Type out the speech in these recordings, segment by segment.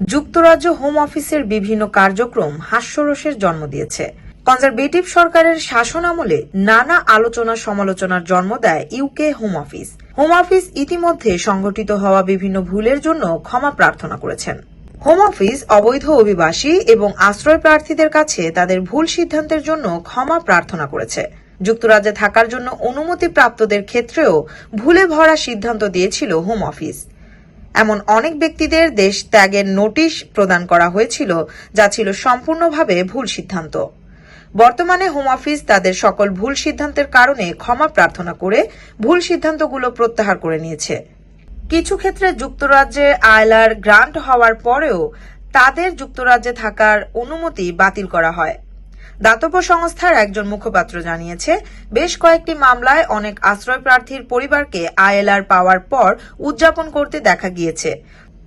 যুক্তরাজ্য হোম অফিসের বিভিন্ন কার্যক্রম হাস্যরসের জন্ম দিয়েছে। কনজারভেটিভ সরকারের শাসন আমলে নানা আলোচনা সমালোচনার জন্ম দেয় UK home office home office ইতিমধ্যে সংঘটিত হওয়া বিভিন্ন ভুলের জন্য ক্ষমা প্রার্থনা করেছেন। হোম অফিস অবৈধ অভিবাসী এবং আশ্রয় প্রার্থীদের কাছে তাদের ভুল সিদ্ধান্তের জন্য ক্ষমা প্রার্থনা করেছে। যুক্তরাজ্যে থাকার জন্য অনুমতি প্রাপ্তদের ক্ষেত্রেও ভুলে ভরা সিদ্ধান্ত দিয়েছিল হোম অফিস এমন অনেক ব্যক্তিদের দেশ ত্যাগের নোটিশ প্রদান করা হয়েছিল, যা ছিল সম্পূর্ণভাবে ভুল সিদ্ধান্ত। বর্তমানে হোম অফিস তাদের সকল ভুল সিদ্ধান্তের কারণে ক্ষমা প্রার্থনা করে ভুল সিদ্ধান্তগুলো প্রত্যাহার করে নিয়েছে। কিছু ক্ষেত্রে যুক্তরাজ্যে আয়লার গ্রান্ট হওয়ার পরেও তাদের যুক্তরাজ্যে থাকার অনুমতি বাতিল করা হয়। দাতব্য সংস্থার একজন মুখপাত্র জানিয়েছে, বেশ কয়েকটি মামলায় অনেক আশ্রয় প্রার্থীর পরিবারকে আইএলআর পাওয়ার পর উদযাপন করতে দেখা গিয়েছে।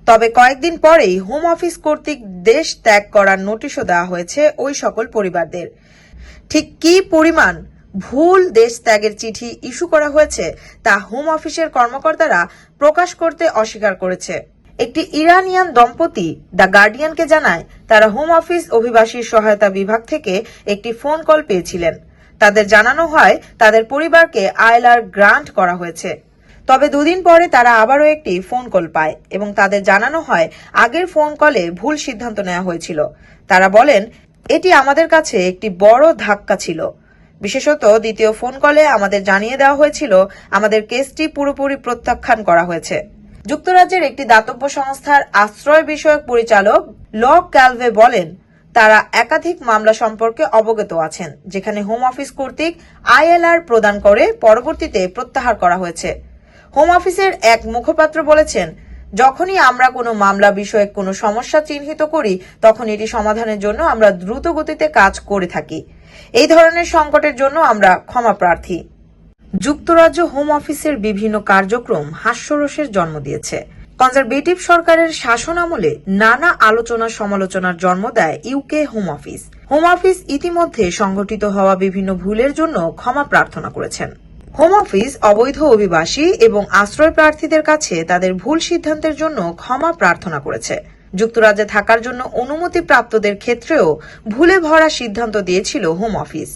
তবে কয়েকদিন পরেই হোম অফিস কর্তৃক দেশ ত্যাগ করার নোটিশও দেওয়া হয়েছে ওই সকল পরিবারদের। ঠিক কি পরিমাণ ভুল দেশ ত্যাগের চিঠি ইস্যু করা হয়েছে, তা হোম অফিসের কর্মকর্তারা প্রকাশ করতে অস্বীকার করেছে। একটি ইরানিয়ান দম্পতি, দ্য গার্ডিয়ানকে জানায়, তারা হোম অফিস অভিবাসীর সহায়তা বিভাগ থেকে একটি ফোন কল পেয়েছিলেন। তাদের জানানো হয়, তাদের পরিবারকে আইলার গ্রান্ট করা হয়েছে। তবে দুদিন পরে তারা আবারও একটি ফোন কল পায় এবং তাদের জানানো হয়, আগের ফোন কলে ভুল সিদ্ধান্ত নেওয়া হয়েছিল। তারা বলেন, এটি আমাদের কাছে একটি বড় ধাক্কা ছিল। বিশেষত দ্বিতীয় ফোন কলে আমাদের জানিয়ে দেওয়া হয়েছিল, আমাদের কেসটি পুরোপুরি প্রত্যাখ্যান করা হয়েছে। যুক্তরাজ্যের একটি দাতব্য সংস্থার আশ্রয় বিষয়ক পরিচালক ল ক্যালভে বলেন, তারা একাধিক মামলা সম্পর্কে অবগত আছেন, যেখানে হোম অফিস কর্তৃক আইএলআর প্রদান করে পরবর্তীতে প্রত্যাহার করা হয়েছে। হোম অফিসের এক মুখপাত্র বলেছেন, যখনই আমরা কোনো মামলা বিষয়ে কোনো সমস্যা চিহ্নিত করি, তখন এটি সমাধানের জন্য আমরা দ্রুত গতিতে কাজ করে থাকি। এই ধরনের সংকটের জন্য আমরা ক্ষমা প্রার্থী। যুক্তরাজ্য হোম অফিসের বিভিন্ন কার্যক্রম হাস্যরসের জন্ম দিয়েছে। কনজারভেটিভ সরকারের শাসন আমলে নানা আলোচনা সমালোচনার জন্ম দেয় UK home office home office ইতিমধ্যে সংঘটিত হওয়া বিভিন্ন ভুলের জন্য ক্ষমা প্রার্থনা করেছেন। হোম অফিস অবৈধ অভিবাসী এবং আশ্রয় প্রার্থীদের কাছে তাদের ভুল সিদ্ধান্তের জন্য ক্ষমা প্রার্থনা করেছে। যুক্তরাজ্যে থাকার জন্য অনুমতি প্রাপ্তদের ক্ষেত্রেও ভুলে ভরা সিদ্ধান্ত দিয়েছিল হোম অফিস